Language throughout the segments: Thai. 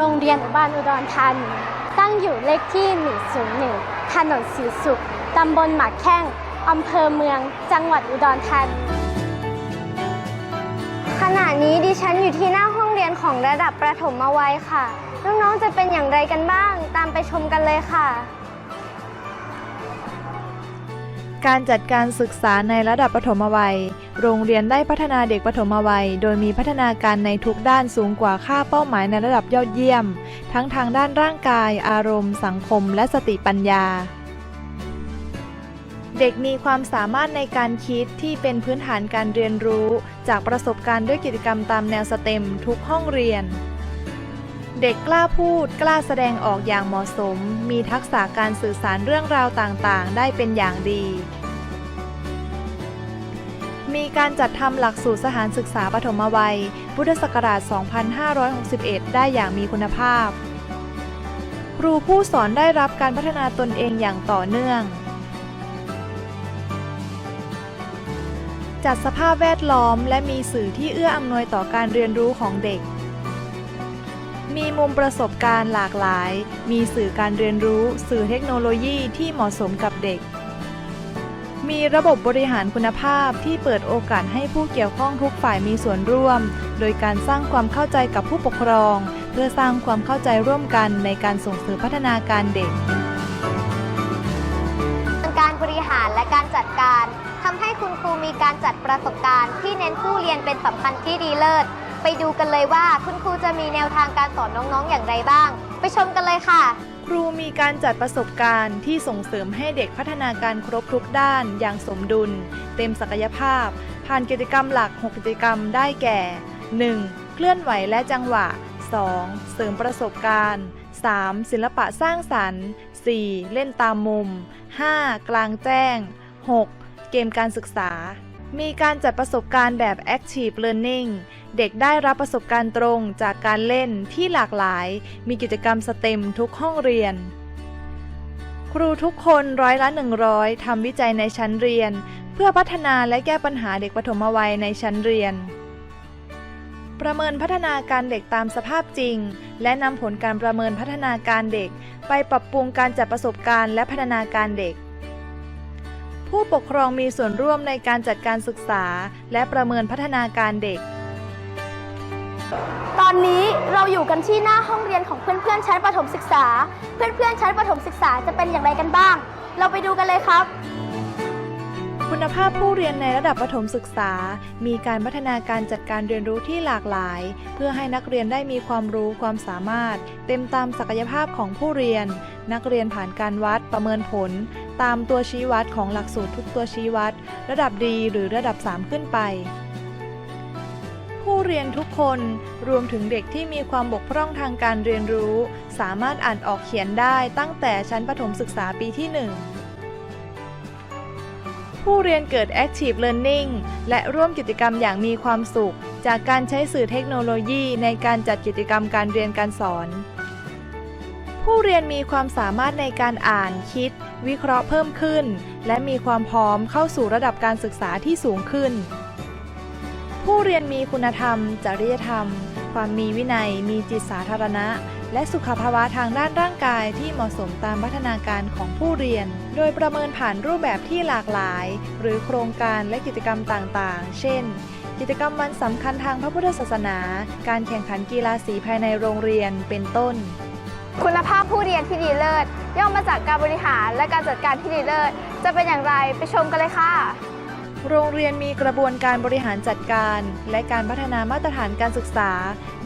โรงเรียนอุบาลอุดรธานีตั้งอยู่เลขที่ 101 ถนนสีสุข ตำบลหมากแข้ง อำเภอเมือง จังหวัดอุดรธานี ขณะนี้ดิฉันอยู่ที่หน้าห้องเรียนของระดับประถมวัยค่ะ น้องๆ จะเป็นอย่างไรกันบ้าง ตามไปชมกันเลยค่ะ การจัดการศึกษาในระดับประถมวัย โรงเรียนได้พัฒนาเด็กประถมวัย โดยมีพัฒนาการในทุกด้านสูงกว่าค่าเป้าหมายในระดับยอดเยี่ยม ทั้งทางด้านร่างกาย อารมณ์ สังคม และสติปัญญา เด็กมีความสามารถในการคิดที่เป็นพื้นฐานการเรียนรู้ จากประสบการณ์ด้วยกิจกรรมตามแนวสเต็มทุกห้องเรียน เด็กกล้าพูดกล้าแสดงออกอย่างเหมาะสม มีทักษะการสื่อสารเรื่องราวต่างๆ ได้เป็นอย่างดี มีการจัดทำหลักสูตรสถานศึกษาปฐมวัย พุทธศักราช 2561 ได้อย่างมีคุณภาพ ครูผู้สอนได้รับการพัฒนาตนเองอย่างต่อเนื่อง จัดสภาพแวดล้อมและมีสื่อที่เอื้ออำนวยต่อการเรียนรู้ของเด็ก มีมุมประสบการณ์หลากหลาย มีสื่อการเรียนรู้ สื่อเทคโนโลยีที่เหมาะสมกับเด็ก มีระบบบริหารคุณภาพที่เปิดโอกาสให้ผู้เกี่ยวข้องทุกฝ่ายมีส่วนร่วม โดยการสร้างความเข้าใจกับผู้ปกครอง เพื่อสร้างความเข้าใจร่วมกันในการส่งเสริมพัฒนาการเด็ก การบริหารและการจัดการทำให้คุณครูมีการจัดประสบการณ์ ที่เน้นผู้เรียนเป็นสำคัญที่ดีเลิศ ไปดูกันเลยว่าคุณครูจะมีแนวทางการสอนน้องๆอย่างไรบ้าง ไปชมกันเลยค่ะ ครูมีการจัดประสบการณ์ที่ส่งเสริมให้เด็กพัฒนาการครบทุกด้านอย่างสมดุล เต็มศักยภาพ ผ่านกิจกรรมหลัก 6 กิจกรรมได้แก่ 1. เคลื่อนไหวและจังหวะ 2. เสริมประสบการณ์ 3. ศิลปะสร้างสรรค์ 4. เล่นตามมุม 5. กลางแจ้ง 6. เกมการศึกษา มีการจัดประสบการณ์แบบ Active Learning เด็กได้รับประสบการณ์ตรงจากการเล่นที่หลากหลาย มีกิจกรรมสเต็มทุกห้องเรียน ครูทุกคนร้อยละ 100 ทำวิจัยในชั้นเรียน เพื่อพัฒนาและแก้ปัญหาเด็กปฐมวัยในชั้นเรียน ประเมินพัฒนาการเด็กตามสภาพจริง และนำผลการประเมินพัฒนาการเด็ก ไปปรับปรุงการจัดประสบการณ์และพัฒนาการเด็ก ผู้ปกครองมีส่วนร่วมในการจัดการศึกษา และประเมินพัฒนาการเด็ก ตอนนี้เราอยู่กันที่หน้าห้องเรียนของเพื่อนๆชั้นประถมศึกษา เพื่อนๆชั้นประถมศึกษาจะเป็นอย่างไรกันบ้าง เราไปดูกันเลยครับ คุณภาพผู้เรียนในระดับประถมศึกษา มีการพัฒนาการจัดการเรียนรู้ที่หลากหลาย เพื่อให้นักเรียนได้มีความรู้ความสามารถ เต็มตามศักยภาพของผู้เรียน นักเรียนผ่านการวัดประเมินผล ตามตัวชี้วัดของหลักสูตรทุกตัวชี้วัด ระดับดีหรือระดับ 3 ขึ้นไป ผู้เรียนทุกคนรวมถึงเด็กที่มีความบกพร่องทางการเรียนรู้ สามารถอ่านออกเขียนได้ตั้งแต่ชั้นประถมศึกษาปีที่ 1 ผู้เรียนเกิด Active Learning และร่วมกิจกรรมอย่างมีความสุข จากการใช้สื่อเทคโนโลยีในการจัดกิจกรรมการเรียนการสอน ผู้เรียนมีความสามารถในการอ่านคิด วิเคราะห์เพิ่มขึ้น และมีความพร้อมเข้าสู่ระดับการศึกษาที่สูงขึ้น ผู้เรียนมีคุณธรรม จริยธรรม ความมีวินัย มีจิตสาธารณะ และสุขภาวะทางด้านร่างกายที่เหมาะสมตามพัฒนาการของผู้เรียน โดยประเมินผ่านรูปแบบที่หลากหลาย หรือโครงการและกิจกรรมต่างๆ เช่น กิจกรรมวันสำคัญทางพระพุทธศาสนา การแข่งขันกีฬาสีภายในโรงเรียน เป็นต้น คุณภาพผู้เรียนที่ดีเลิศย่อมมาจากการบริหารและการจัดการที่ดีเลิศจะเป็นอย่างไรไปชมกันเลยค่ะ โรงเรียนมีกระบวนการบริหารจัดการ และการพัฒนามาตรฐานการศึกษา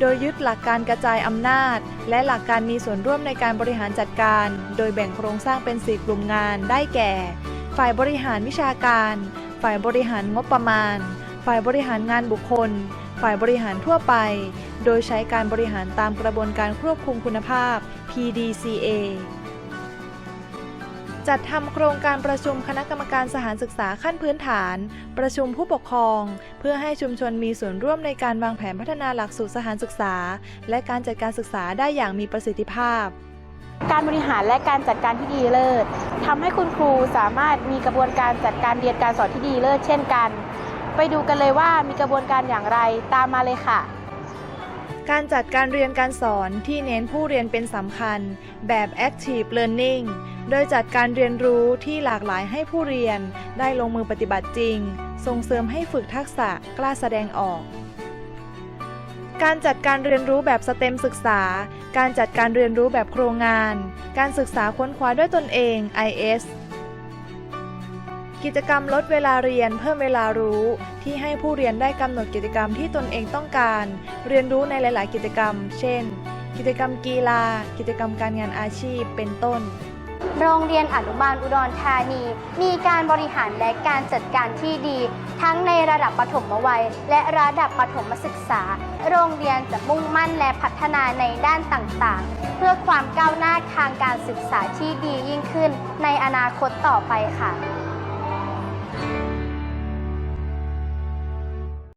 โดยยึดหลักการกระจายอำนาจ และหลักการมีส่วนร่วมในการบริหารจัดการ โดยแบ่งโครงสร้างเป็น 4 กลุ่มงานได้แก่ ฝ่ายบริหารวิชาการ ฝ่ายบริหารงบประมาณ ฝ่ายบริหารงานบุคคล ฝ่ายบริหารทั่วไป โดยใช้การบริหารตามกระบวนการควบคุมคุณภาพ PDCA จัดทำโครงการประชุมคณะกรรมการสถานศึกษาขั้นพื้นฐาน ประชุมผู้ปกครอง เพื่อให้ชุมชนมีส่วนร่วมในการวางแผนพัฒนาหลักสูตรสถานศึกษา และการจัดการศึกษาได้อย่างมีประสิทธิภาพ การบริหารและการจัดการที่ดีเลิศทำให้คุณครูสามารถมีกระบวนการจัดการเรียนการสอนที่ดีเลิศเช่นกัน ไปดูกันเลยว่ามีกระบวนการอย่างไรตามมาเลยค่ะ การจัดการเรียนการสอนที่เน้นผู้เรียนเป็นสำคัญ แบบ active learning โดยจัดการเรียนรู้ที่หลากหลายให้ผู้เรียนได้ลงมือปฏิบัติจริง ส่งเสริมให้ฝึกทักษะกล้าแสดงออก การจัดการเรียนรู้แบบสเต็มศึกษา การจัดการเรียนรู้แบบโครงงาน การศึกษาค้นคว้าด้วยตนเอง IS กิจกรรมลดเวลาเรียนเพิ่มเวลารู้ ที่ให้ผู้เรียนได้กำหนดกิจกรรมที่ตนเองต้องการ เรียนรู้ในหลาย ๆ กิจกรรม เช่น กิจกรรมกีฬา กิจกรรมการงานอาชีพเป็นต้น โรงเรียนอนุบาลอุดรธานี มีการบริหารและการจัดการที่ดี ทั้งในระดับปฐมวัย และระดับปฐมศึกษา โรงเรียนจะมุ่งมั่นและพัฒนาในด้านต่าง ๆ เพื่อความก้าวหน้าทางการศึกษาที่ดียิ่งขึ้น ในอนาคตต่อไปค่ะ